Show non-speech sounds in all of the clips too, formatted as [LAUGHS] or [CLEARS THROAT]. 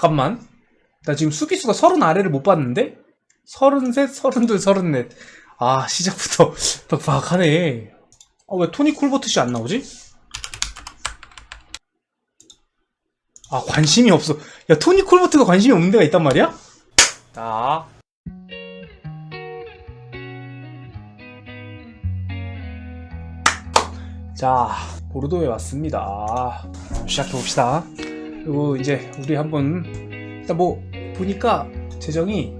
잠깐만. 나 지금 수비수가 30 아래를 못 봤는데? 33, 32, 34. 아, 시작부터 [LAUGHS] 덕박하네. 아, 왜 토니 콜버트씨 안 나오지? 아, 관심이 없어. 야, 토니 콜버트가 관심이 없는 데가 있단 말이야? 자. 자, 보르도에 왔습니다. 시작해봅시다. 그리고 이제 우리 한번, 일단 뭐, 보니까 재정이,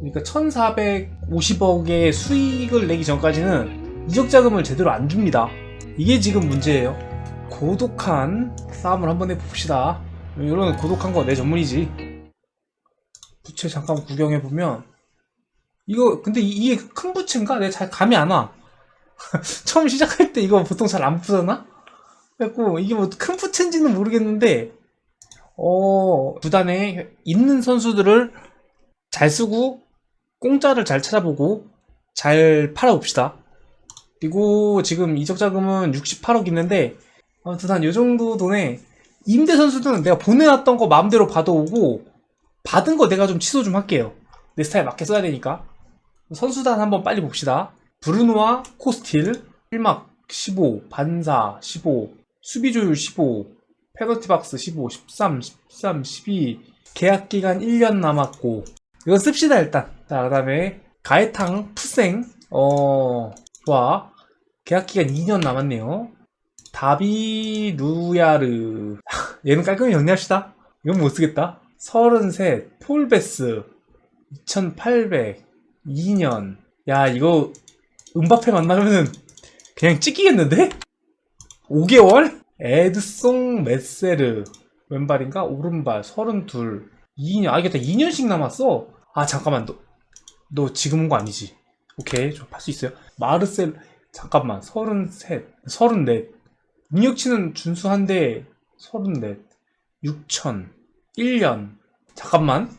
그러니까 1450억의 수익을 내기 전까지는 이적 자금을 제대로 안 줍니다. 이게 지금 문제예요. 고독한 싸움을 한번 해봅시다. 이런 고독한 거 내 전문이지. 부채 잠깐 구경해 보면, 이거, 근데 이- 이게 큰 부채인가? 내가 잘 감이 안 와. [LAUGHS] 처음 시작할 때 이거 보통 잘 안 푸잖아? 그래갖고, 이게 뭐 큰 부채인지는 모르겠는데, 어, 구단에 있는 선수들을 잘 쓰고, 공짜를 잘 찾아보고, 잘 팔아봅시다. 그리고 지금 이적 자금은 68억 있는데, 아무튼 한 요 정도 돈에, 임대 선수들은 내가 보내놨던 거 마음대로 받아오고, 받은 거 내가 좀 취소 좀 할게요. 내 스타일 맞게 써야 되니까. 선수단 한번 빨리 봅시다. 브루노와 코스틸, 1막 15, 반사 15, 수비조율 15, 페널티 박스 15, 13, 13, 12, 계약 기간 1년 남았고, 이건 씁시다 일단. 자, 그 다음에 가해탕, 푸생, 어, 좋아. 계약 기간 2년 남았네요. 다비 누야르. [LAUGHS] 얘는 깔끔히 정리합시다. 이건 못 쓰겠다. 33, 폴베스, 2800, 2년. 야, 이거, 음바페 만나면은 그냥 찍히겠는데? 5개월? 에드송 메세르. 왼발인가? 오른발, 32. 2년. 아, 이게 다 2년씩 남았어. 아, 잠깐만. 너, 너 지금 온 거 아니지? 오케이. 좀 할 수 있어요. 마르셀, 잠깐만. 33, 34. 능력치는 준수한데, 34. 6천. 1년. 잠깐만.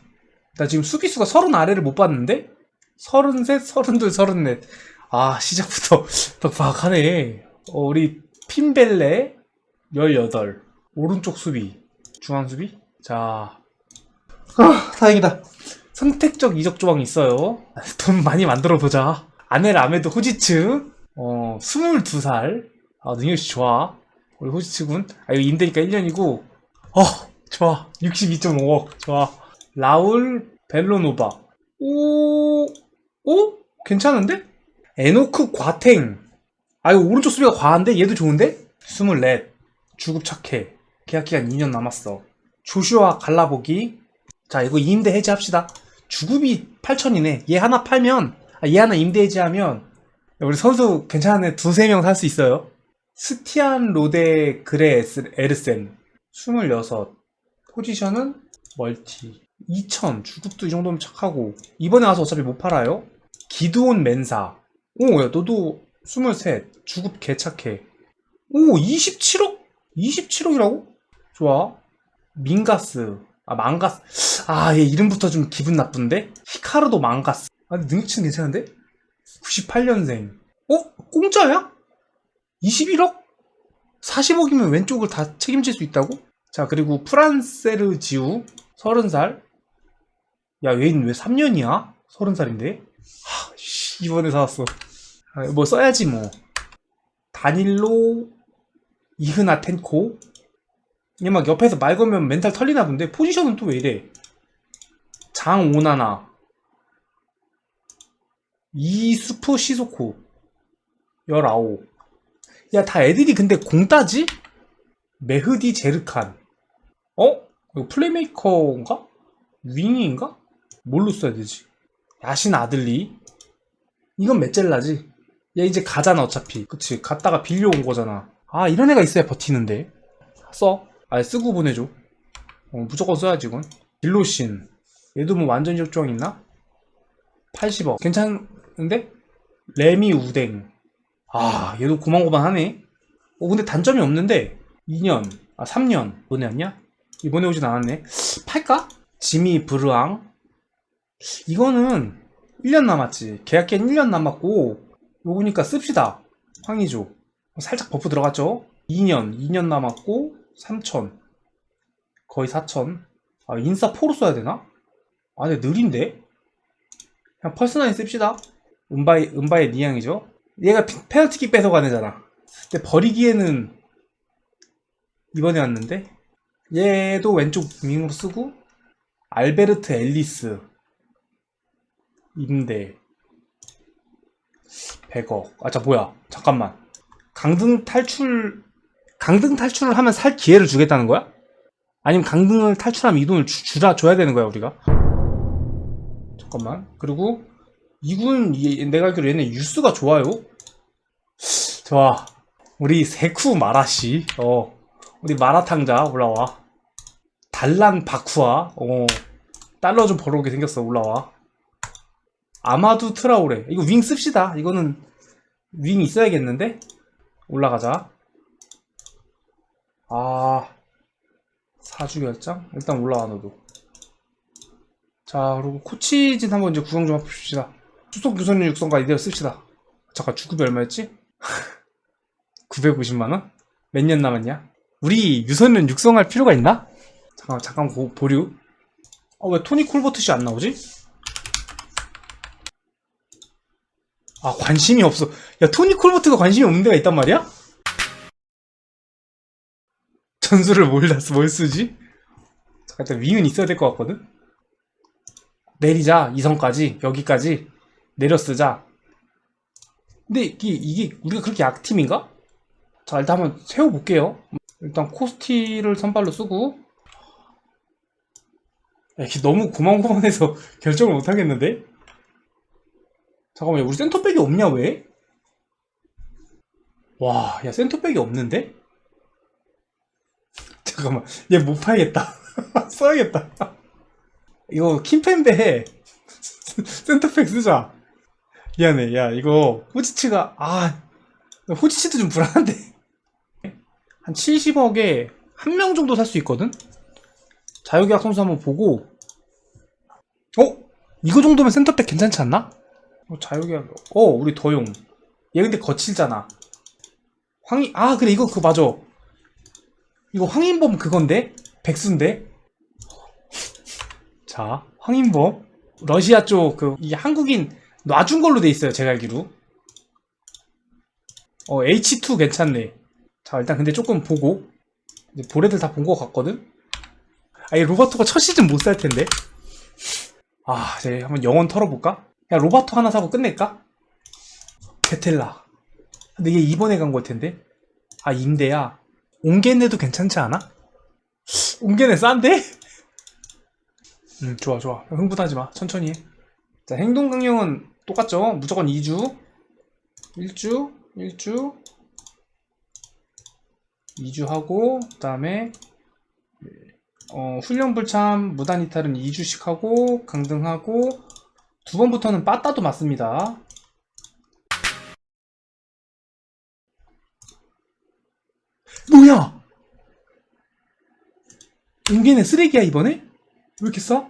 나 지금 수비수가 30 아래를 못 봤는데? 33, 32, 34. 아, 시작부터 [LAUGHS] 덕박하네. 어, 우리 핀벨레 18. 오른쪽 수비. 중앙 수비. 자. 아, 다행이다. 선택적 이적 조항이 있어요. 돈 많이 만들어 보자. 아내 라메도 호지츠. 어, 22살. 아, 능력치 좋아. 우리 호지츠 군. 아, 이거 임대니까 1년이고. 어, 좋아. 62.5억. 좋아. 라울 벨로노바. 오, 오? 괜찮은데? 에노크 과탱. 아, 이거 오른쪽 수비가 과한데? 얘도 좋은데? 24. 주급 착해. 계약 기간 2년 남았어. 조슈아 갈라보기. 자, 이거 임대 해지합시다. 주급이 8천이네. 얘 하나 팔면, 아, 얘 하나 임대 해지하면, 우리 선수 괜찮은 애 두세 명 살 수 있어요. 스티안 로데 그레 에르센. 26. 포지션은 멀티. 2천. 주급도 이 정도면 착하고. 이번에 와서 어차피 못 팔아요. 기드온 맨사. 오, 야, 너도 23. 주급 개착해. 오, 27억? 27억이라고? 좋아. 민가스. 아, 망가스. 아, 얘 이름부터 좀 기분 나쁜데? 히카르도 망가스. 아, 근데 능력치는 괜찮은데? 98년생. 어? 공짜야? 21억? 40억이면 왼쪽을 다 책임질 수 있다고? 자, 그리고 프란세르 지우. 30살. 야, 얘는 왜 3년이야? 30살인데? 하, 씨, 이번에 사왔어. 아, 뭐 써야지 뭐. 다닐로 이흐나 텐코. 얘 막 옆에서 말 걸면 멘탈 털리나 본데 포지션은 또 왜 이래? 장오나나. 이수프 시소코. 19. 야, 다 애들이 근데 공 따지? 메흐디 제르칸. 어? 이거 플레이메이커인가? 윙인가? 뭘로 써야 되지? 야신 아들리. 이건 메젤라지. 얘 이제 가잖아 어차피. 그치 갔다가 빌려온 거잖아. 아 이런 애가 있어야 버티는데. 써. 아 쓰고 보내줘. 어, 무조건 써야지 이건. 딜로신. 얘도 뭐 완전 적정 있나? 80억. 괜찮은데? 레미 우댕. 아 얘도 고만고만하네. 어 근데 단점이 없는데 2년 아 3년 보내왔냐? 이번에 오진 않았네. 팔까? 지미 브르앙. 이거는 1년 남았지. 계약기한 1년 남았고, 요거니까 씁시다. 황의조. 살짝 버프 들어갔죠? 2년, 2년 남았고, 3천. 거의 4천. 아 인싸 4로 써야 되나? 아 근데 느린데? 그냥 펄스나인 씁시다 은바이 은바의 니앙이죠 얘가 피- 페널티킥 뺏어가는 애잖아 근데 버리기에는 이번에 왔는데 얘도 왼쪽 윙으로 쓰고 알베르트 앨리스 임대 100억 아자 뭐야 잠깐만 강등 탈출 강등 탈출을 하면 살 기회를 주겠다는 거야? 아니면 강등을 탈출하면 이 돈을 주, 주라 줘야 되는 거야 우리가? 잠깐만. 그리고 이군 이- 내가 알기로 얘네 유스가 좋아요. 좋아. 우리 세쿠 마라시. 어. 우리 마라탕자 올라와. 달란 바쿠아. 어. 달러 좀 벌어오게 생겼어 올라와. 아마두 트라우레. 이거 윙 씁시다. 이거는 윙 있어야겠는데 올라가자 아 사주 결정 일단 올라와 너도 자 그리고 코치진 한번 이제 구경 좀 해봅시다 수속 유선료 육성과 이대로 씁시다 잠깐 주급이 얼마였지? [LAUGHS] 950만원? 몇 년 남았냐? 우리 유선련 육성할 필요가 있나? 잠깐 잠깐 고, 보류 어, 왜 토니 콜버트씨 안 나오지? 아 관심이 없어 야 토니 콜버트가 관심이 없는 데가 있단 말이야? 전술을 쓰- 뭘 쓰지? 잠깐 윙은 있어야 될 것 같거든? 내리자 이성까지 여기까지 내려 쓰자 근데 이게, 이게 우리가 그렇게 약팀인가? 자 일단 한번 세워볼게요 일단 코스티를 선발로 쓰고 야, 이게 너무 고만고만해서 [LAUGHS] 결정을 못하겠는데? 잠깐만, 우리 센터백이 없냐, 왜? 와, 야, 센터백이 없는데? [LAUGHS] 잠깐만, 얘 못 팔겠다. [LAUGHS] 써야겠다. [LAUGHS] 이거, 킴펜베 센터백 쓰자. 미안해, 야, 이거, 호지치가, 아, 호지치도 좀 불안한데. 한 70억에 한 명 정도 살 수 있거든? 자유계약 선수 한번 보고 어? 이거 정도면 센터백 괜찮지 않나? 어, 자유계약 어 우리 더용. 얘 근데 거칠잖아. 황희 아 그래 이거 그거 맞아. 이거 황인범 그건데? 백수인데? 자. 황인범? 러시아 쪽 그 이 한국인 놔준 걸로 돼 있어요 제가 알기로. 어 H2 괜찮네. 자 일단 근데 조금 보고. 이제 보레들 다 본 것 같거든? 아 이 로바토가 첫 시즌 못 살 텐데. 아, 이제 한번 영원 털어볼까? 야, 로바토 하나 사고 끝낼까? 베텔라. 근데 얘 이번에 간 걸 텐데. 아, 임대야. 옹게네도 괜찮지 않아? 옹게네 싼데? 음, 좋아, 좋아. 흥분하지 마. 천천히 해. 자, 행동 강령은 똑같죠? 무조건 2주. 1주, 1주. 2주 하고, 그 다음에 어, 훈련 불참 무단 이탈은 2주씩 하고 강등하고 두 번부터는 빠따도 맞습니다. 뭐야? 은기네 쓰레기야 이번에? 왜 이렇게 싸?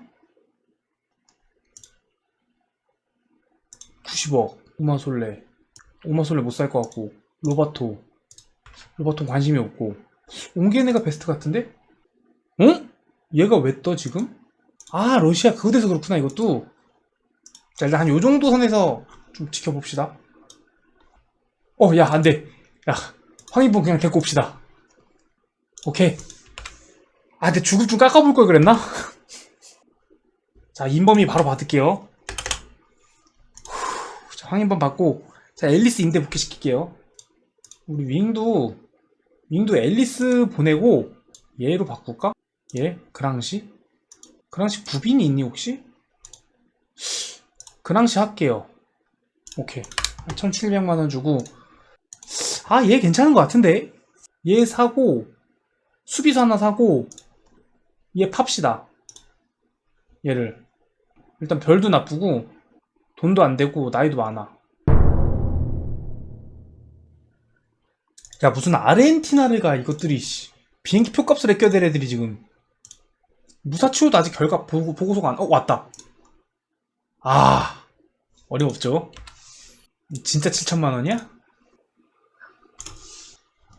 90억 오마솔레 오마솔레 못 살 것 같고 로바토 로바토 관심이 없고 옹게네가 베스트 같은데? 응? 얘가 왜 떠 지금? 아 러시아 그거 돼서 그렇구나 이것도 자 일단 한 요정도 선에서 좀 지켜봅시다 어 야 안돼 야 황인분 그냥 데리고 옵시다 오케이 아 근데 주급 좀 깎아볼 걸 그랬나? [LAUGHS] 자 인범이 바로 받을게요 후, 자 황인범 받고 자 앨리스 임대 복귀시킬게요 우리 윙도 윙도 앨리스 보내고 얘로 바꿀까? 예, 그랑시? 그랑시 부빈이 있니 혹시? 그랑시 할게요. 오케이. 1700만원 주고 아, 얘 괜찮은 것 같은데? 얘 사고 수비수 하나 사고 얘 팝시다. 얘를 일단 별도 나쁘고 돈도 안 되고 나이도 많아. 야 무슨 아르헨티나를 가 이것들이 씨. 비행기 표값을 아껴댈 애들이 지금 무사치호도 아직 결과 보고, 보고서가 안, 어, 왔다. 아, 어림없죠. 진짜 7천만 원이야?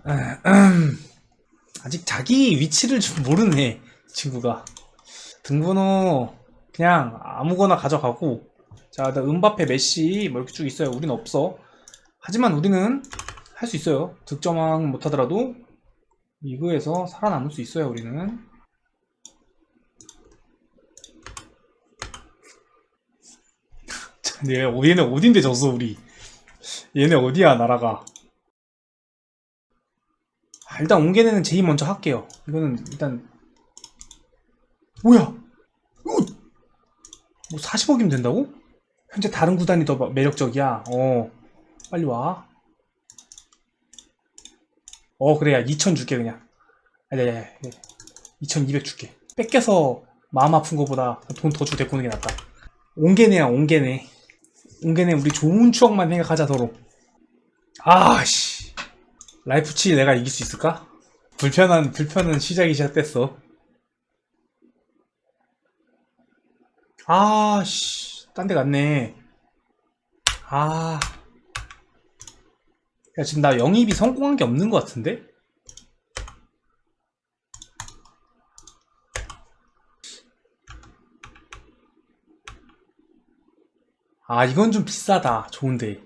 [CLEARS THROAT] 아직 자기 위치를 좀 모르네, 친구가. 등번호 그냥 아무거나 가져가고 자, 나 은바페, 메시 뭐 이렇게 쭉 있어요. 우리는 없어. 하지만 우리는 할 수 있어요. 득점왕 못하더라도 리그에서 살아남을 수 있어요. 우리는. 자, 얘, 얘네 어딘데 졌어 우리. 얘네 어디야 나라가. 아, 일단 옹개네는 제이 먼저 할게요. 이거는 일단 뭐야? 이거 뭐 40억이면 된다고? 현재 다른 구단이 더 매력적이야. 어, 빨리 와. 어, 그래, 야, 2천 줄게, 그냥. 아니, 2,200 줄게. 뺏겨서 마음 아픈 거보다 돈 더 주고 데리고 오는 게 낫다. 옹개네야, 옹개네. 옹개네, 우리 좋은 추억만 생각하자, 서로. 아씨. 라이프치 내가 이길 수 있을까? 불편한, 불편한 시작이 시작됐어. 아씨. 딴 데 갔네. 아. 야, 지금 나 영입이 성공한 게 없는 것 같은데? 아, 이건 좀 비싸다. 좋은데.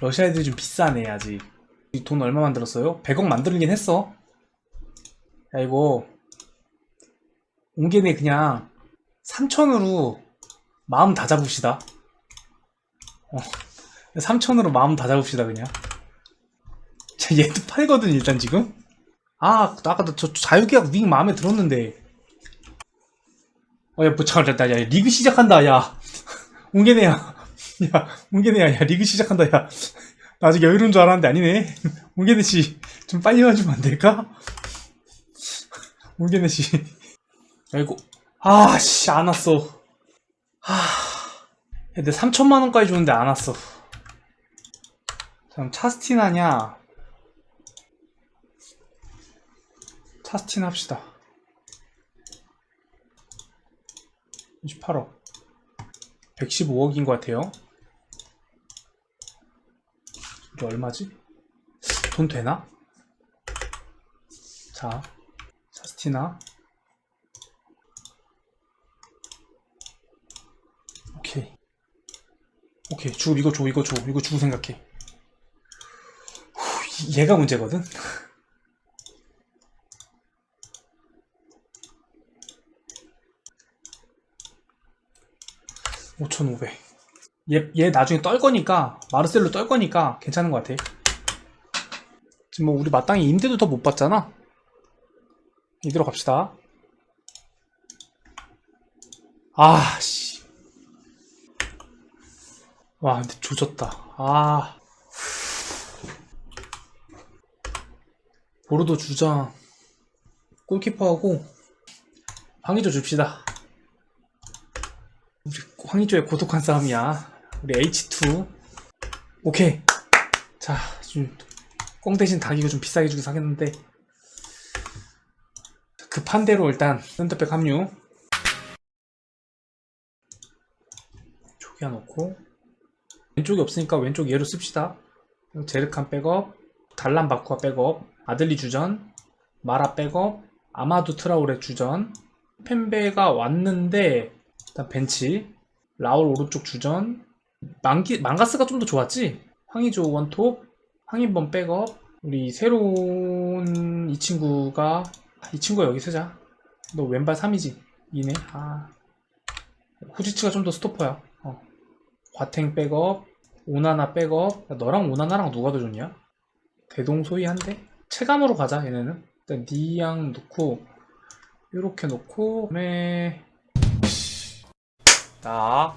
러시아 애들이 좀 비싸네, 아직. 이돈 얼마 만들었어요? 100억 만들긴 했어. 야, 이거. 옹개네 그냥 3천으로 마음 다 잡읍시다. 어. 3천으로 마음 다 잡읍시다, 그냥. 자, 얘도 팔거든, 일단 지금. 아, 아까 저 자유계약 윙 마음에 들었는데. 어, 야, 뭐, 잠깐, 야, 야, 리그 시작한다, 야. 웅개네야. [LAUGHS] 야, 웅개네야, 야, 리그 시작한다, 야. 나 아직 여유로운 줄 알았는데 아니네. [LAUGHS] 웅개네씨, 좀 빨리 와주면 안 될까? [LAUGHS] 웅개네씨. 아이고. 아, 씨, 안 왔어. 하. 근데 3천만 원까지 줬는데 안 왔어. 그럼 차스틴하냐? 차스틴 합시다. 28억. 115억인 것 같아요. 이게 얼마지? 돈 되나? 자, 차스티나. 오케이. 오케이, 주, 이거 줘, 이거 줘, 이거 주고 생각해. 후, 얘가 문제거든? (5,500) 얘, 얘 나중에 떨 거니까 마르셀로 떨 거니까 괜찮은 것 같아. 지금 뭐 우리 마땅히 임대도 더 못 받잖아. 이대로 갑시다. 아씨. 와 근데 조졌다. 아. 보르도 주장. 골키퍼하고 황의조 줍시다 황의조의 고독한 싸움이야. 우리 H2 오케이. 자 지금 꽁 대신 닭 이거 좀 비싸게 주고 사겠는데. 급한 대로 일단 센터백 합류. 초기화 놓고. 왼쪽이 없으니까 왼쪽 얘로 씁시다. 제르칸 백업 달란 바쿠아 백업 아들리 주전 마라 백업 아마두 트라우레 주전. 펜베가 왔는데 일단 벤치 라울 오른쪽 주전 망기, 망가스가 좀 더 좋았지? 황의조 원톱 황인범 백업 우리 새로운 이 친구가 이 친구가 여기 쓰자 너 왼발 3이지? 이네 아 후지츠가 좀 더 스토퍼야 어. 과탱 백업 오나나 백업 야, 너랑 오나나랑 누가 더 좋냐? 대동소이 한데? 체감으로 가자 얘네는 일단 니양 놓고 요렇게 놓고 그다음에 자